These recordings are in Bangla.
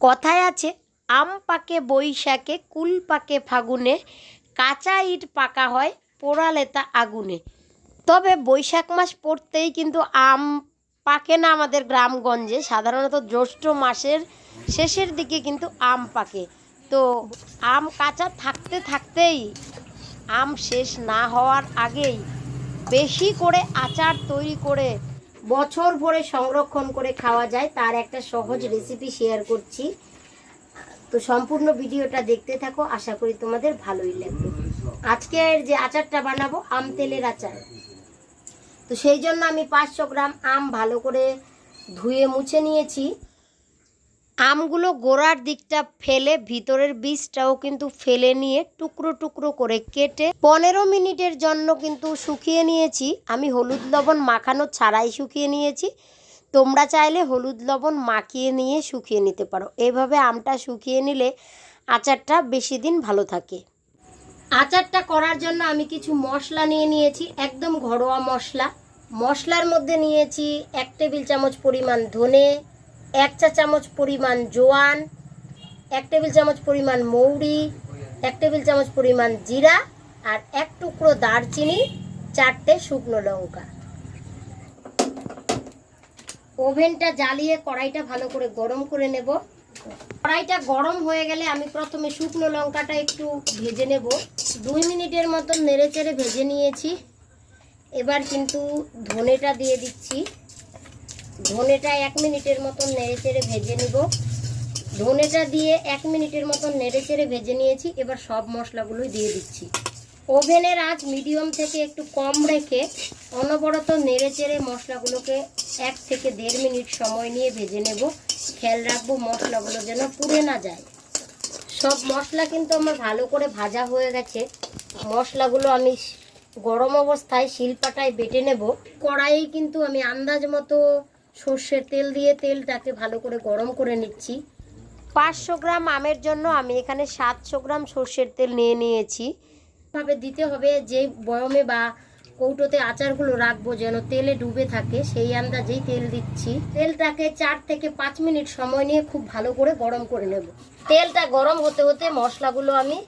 কথায় আছে, আম পাকে বৈশাখে, কুল পাকে ফাগুনে, কাঁচা ইট পাকা হয় পোড়ালে তা আগুনে। তবে বৈশাখ মাস পড়তেই কিন্তু আম পাকে না আমাদের গ্রামগঞ্জে, সাধারণত জ্যৈষ্ঠ মাসের শেষের দিকে কিন্তু আম পাকে। তো আম কাঁচা থাকতে থাকতেই আম শেষ না হওয়ার আগেই বেশি করে আচার তৈরি করে বছর ভরে সংরক্ষণ করে খাওয়া যায় তার একটা সহজ রেসিপি শেয়ার করছি। তো সম্পূর্ণ ভিডিওটা দেখতে থাকো আশা করি তোমাদের ভালোই লাগবে। আজকের যে আচারটা বানাবো আম তেলের আচার। তো সেই জন্য আমি পাঁচশো গ্রাম আম ভালো করে ধুয়ে মুছে নিয়েছি। আমগুলো গোড়ার দিকটা ফেলে, ভিতরের বীজটাও কিন্তু ফেলে নিয়ে টুকরো টুকরো করে কেটে পনেরো মিনিটের জন্য কিন্তু শুকিয়ে নিয়েছি। আমি হলুদ লবণ মাখানো ছাড়াই শুকিয়ে নিয়েছি। তোমরা চাইলে হলুদ লবণ মাখিয়ে নিয়ে শুকিয়ে নিতে পারো। এভাবে আমটা শুকিয়ে নিলে আচারটা বেশি দিন ভালো থাকে। আচারটা করার জন্য আমি কিছু মশলা নিয়ে নিয়েছি, একদম ঘরোয়া মশলা। মশলার মধ্যে নিয়েছি এক টেবিল চামচ পরিমাণ ধনে এক চা চামচ পরিমাণ জোয়ান, এক টেবিল চামচ পরিমাণ মৌরি, এক টেবিল চামচ পরিমাণ জিরা আর এক টুকরো দারচিনি, চারটে শুকনো লঙ্কা। ওভেনটা জ্বালিয়ে কড়াইটা ভালো করে গরম করে নেব। কড়াইটা গরম হয়ে গেলে আমি প্রথমে শুকনো লঙ্কাটা একটু ভেজে নেব। দুই মিনিটের মতন নেড়ে চেড়ে ভেজে নিয়েছি। এবার কিন্তু ধনেটা দিয়ে দিচ্ছি। ধনেটা এক মিনিটের মতন নেড়ে চেড়ে ভেজে নিব। ধনেটা দিয়ে এক মিনিটের মতন নেড়ে চেড়ে ভেজে নিয়েছি। এবার সব মশলাগুলো দিয়ে দিচ্ছি। ওভেনের আঁচ মিডিয়াম থেকে একটু কম রেখে অনবরত নেড়ে চেড়ে মশলাগুলোকে এক থেকে দেড় মিনিট সময় নিয়ে ভেজে নেব। খেয়াল রাখব মশলাগুলো যেন পুড়ে না যায়। সব মশলা কিন্তু আমার ভালো করে ভাজা হয়ে গেছে। মশলাগুলো আমি গরম অবস্থায় শিলপাটায় বেটে নেব। কড়াইয়ে কিন্তু আমি আন্দাজ মতো সর্ষের তেল দিয়ে তেলটাকে ভালো করে গরম করে নিচ্ছি। পাঁচশো গ্রাম আমের জন্য আমি এখানে সাতশো গ্রাম সর্ষের তেল নিয়ে নিয়েছি। ভাবে দিতে হবে যে বয়মে বা কৌটোতে আচারগুলো রাখব যেন তেলে ডুবে থাকে, সেই আন্দাজেই তেল দিচ্ছি। তেলটাকে চার থেকে পাঁচ মিনিট সময় নিয়ে খুব ভালো করে গরম করে নেব। তেলটা গরম হতে হতে মশলাগুলো আমি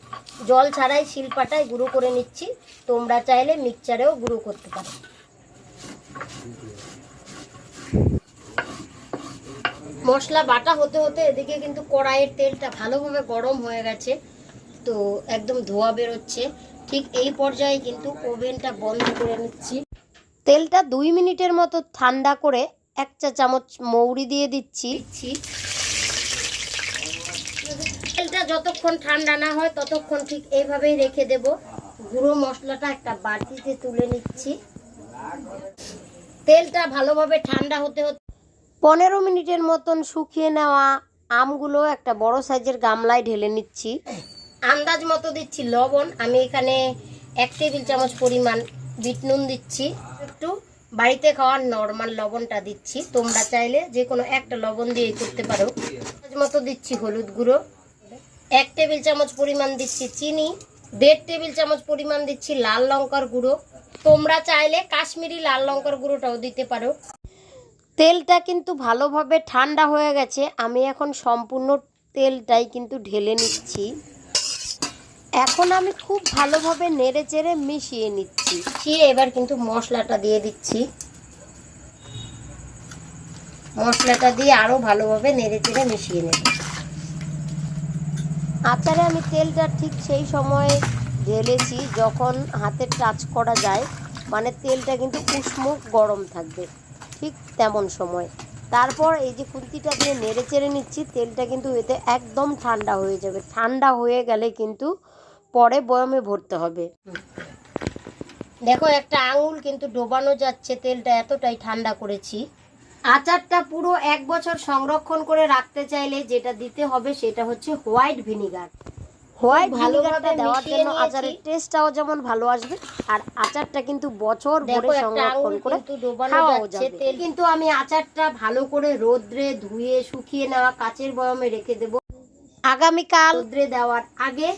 জল ছাড়াই শিলপাটায় গুঁড়ো করে নিচ্ছি। তোমরা চাইলে মিক্সচারেও গুঁড়ো করতে পারো। মশলা বাটা হতে হতে এদিকে কিন্তু কড়াইয়ের তেলটা ভালোভাবে গরম হয়ে গেছে। তো একদম ধোয়া বেরোচ্ছে। ঠিক এই পর্যায়ে কিন্তু ওভেনটা বন্ধ করে নিচ্ছি। তেলটা দুই মিনিটের মতো ঠান্ডা করে এক চা চামচ মৌরি দিয়ে দিচ্ছি। তেলটা যতক্ষণ ঠান্ডা না হয় ততক্ষণ ঠিক এইভাবেই রেখে দেব। গুঁড়ো মশলাটা একটা বাটিতে তুলে নিচ্ছি। তেলটা ভালোভাবে ঠান্ডা হতে হতে পনেরো মিনিটের মতন শুকিয়ে নেওয়া আমগুলো একটা বড় সাইজের গামলায় ঢেলে নিচ্ছি। আন্দাজ মতো দিচ্ছি লবণ। আমি এখানে এক টেবিল চামচ পরিমাণ বিট নুন দিচ্ছি। একটু বাড়িতে খাওয়ার নর্মাল লবণটা দিচ্ছি। তোমরা চাইলে যে কোনো একটা লবণ দিয়ে করতে পারো। মতো দিচ্ছি হলুদ গুঁড়ো। এক টেবিল চামচ পরিমাণ দিচ্ছি চিনি। দেড় টেবিল চামচ পরিমাণ দিচ্ছি লাল লঙ্কার গুঁড়ো। তোমরা চাইলে কাশ্মীরি লাল লঙ্কার গুঁড়োটাও দিতে পারো। তেলটা কিন্তু ভালোভাবে ঠান্ডা হয়ে গেছে। আমি এখন সম্পূর্ণ তেলটাই কিন্তু ঢেলে নিচ্ছি। এখন আমি খুব ভালোভাবে নেড়ে চেড়ে মিশিয়ে নিচ্ছি। মিশিয়ে এবার কিন্তু মশলাটা দিয়ে দিচ্ছি। মশলাটা দিয়ে আরও ভালোভাবে নেড়ে চেড়ে মিশিয়ে নেব। আচারে আমি তেলটা ঠিক সেই সময়ে ঢেলেছি যখন হাতে টাচ করা যায়। মানে তেলটা কিন্তু উষ্ণ গরম থাকবে। ঠিক তেমন সময়। তারপর এই যে খুন্তিটা দিয়ে নেড়ে চেড়ে নিচ্ছি, তেলটা কিন্তু এতে একদম ঠান্ডা হয়ে যাবে। ঠান্ডা হয়ে গেলে কিন্তু পরে বয়মে ভরতে হবে। দেখো, একটা আঙুল কিন্তু ডোবানো যাচ্ছে, তেলটা এতটাই ঠান্ডা করেছি। আচারটা পুরো এক বছর সংরক্ষণ করে রাখতে চাইলে যেটা দিতে হবে সেটা হচ্ছে হোয়াইট ভিনিগার। হোয়াইট ভিনিগারটা দেওয়ার জন্য আচারের টেস্টটাও যেমন ভালো আসবে আর আচারটা কিন্তু বছর ধরে সংরক্ষণ করে খাওয়াও যাবে। কিন্তু আমি আচারটা ভালো করে রোদ্রে ধুয়ে শুকিয়ে নেওয়া কাচের বয়মে রেখে দেব। আগামীকাল রোদ্রে দেওয়ার আগে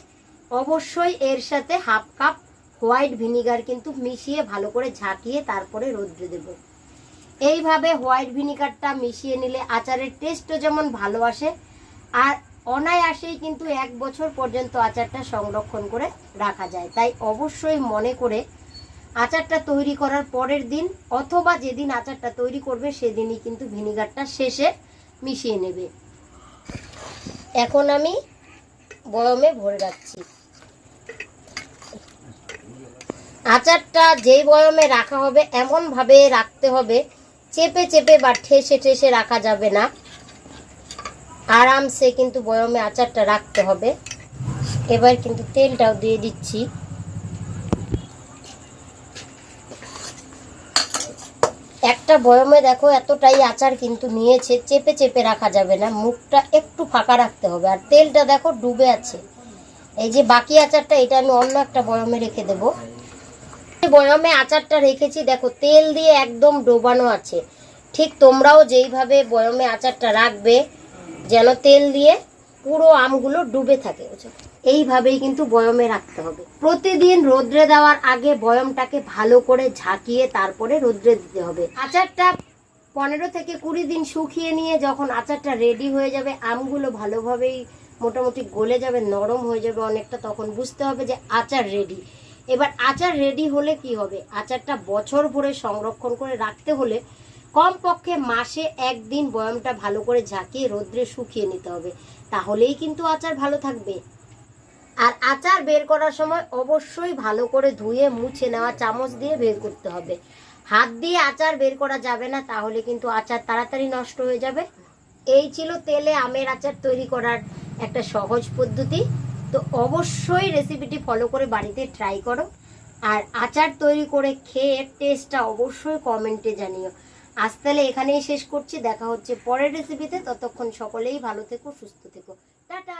অবশ্যই এর সাথে হাফ কাপ হোয়াইট ভিনিগার কিন্তু মিশিয়ে ভালো করে ঝাঁকিয়ে তারপরে রোদ্রে দেব। এইভাবে হোয়াইট ভিনিগারটা মিশিয়ে নিলে আচারের টেস্টও যেমন ভালো আসে আর অনায়াসেই কিন্তু এক বছর পর্যন্ত আচারটা সংরক্ষণ করে রাখা যায়। তাই অবশ্যই মনে করে আচারটা তৈরি করার পরের দিন অথবা যেদিন আচারটা তৈরি করবে সেদিনই কিন্তু ভিনিগারটা শেষে মিশিয়ে নেবে। এখন আমি বয়মে ভরে রাখছি। আচারটা যেই বয়মে রাখা হবে, এমনভাবে রাখতে হবে, চেপে চেপে বা ঠেসে ঠেসে রাখা যাবে না। আরামসে কিন্তু বয়মে আচারটা রাখতে হবে। এবার কিন্তু তেলটাও দিয়ে দিচ্ছি। একটা বয়মে দেখো এতটাই আচার কিন্তু নিয়েছে, চেপে চেপে রাখা যাবে না, মুখটা একটু ফাঁকা রাখতে হবে। আর তেলটা দেখো ডুবে আছে। এই যে বাকি আচারটা, এটা আমি অন্য একটা বয়মে রেখে দেবো। বয়মে আচারটা রেখেছি, দেখো তেল দিয়ে একদম ডোবানো আছে। ঠিক তোমরাও যেইভাবে বয়মে আচারটা রাখবে যেন তেল দিয়ে পুরো আমগুলো ডুবে থাকে এইভাবেই কিন্তু বয়মে রাখতে হবে। প্রতিদিন রোদ্রে দেওয়ার আগে বয়মটাকে ভালো করে ঝাঁকিয়ে তারপরে রোদ্রে দিতে হবে। আচারটা পনেরো থেকে কুড়ি দিন শুকিয়ে নিয়ে যখন আচারটা রেডি হয়ে যাবে, আমগুলো ভালোভাবেই মোটামুটি গলে যাবে, নরম হয়ে যাবে অনেকটা, তখন বুঝতে হবে যে আচার রেডি এবার আচার রেডি হলে কি হবে? আচারটা বছর ভরে সংরক্ষণ করে রাখতে হলে কমপক্ষে মাসে একদিন বয়মটা ভালো করে ঝাঁকিয়ে রোদ্রে শুকিয়ে নিতে হবে। তাহলেই কিন্তু আচার ভালো থাকবে। আর আচার বের করার সময় অবশ্যই ভালো করে ধুয়ে, মুছে নেওয়া চামচ দিয়ে বের করতে হবে। হাত দিয়ে আচার বের করা যাবে না, তাহলে কিন্তু আচার তাড়াতাড়ি নষ্ট হয়ে যাবে। এই ছিল তেলে আমের আচার তৈরি করার একটা সহজ পদ্ধতি। তো অবশ্যই রেসিপিটি ফলো করে বাড়িতে ট্রাই করো। আর আচার তৈরি করে খেয়ে টেস্টটা অবশ্যই কমেন্টে জানিও। আজ তাহলে এখানেই শেষ করছি। দেখা হচ্ছে পরের রেসিপিতে ততক্ষণ সকলেই ভালো থেকো, সুস্থ থেকো। টাটা!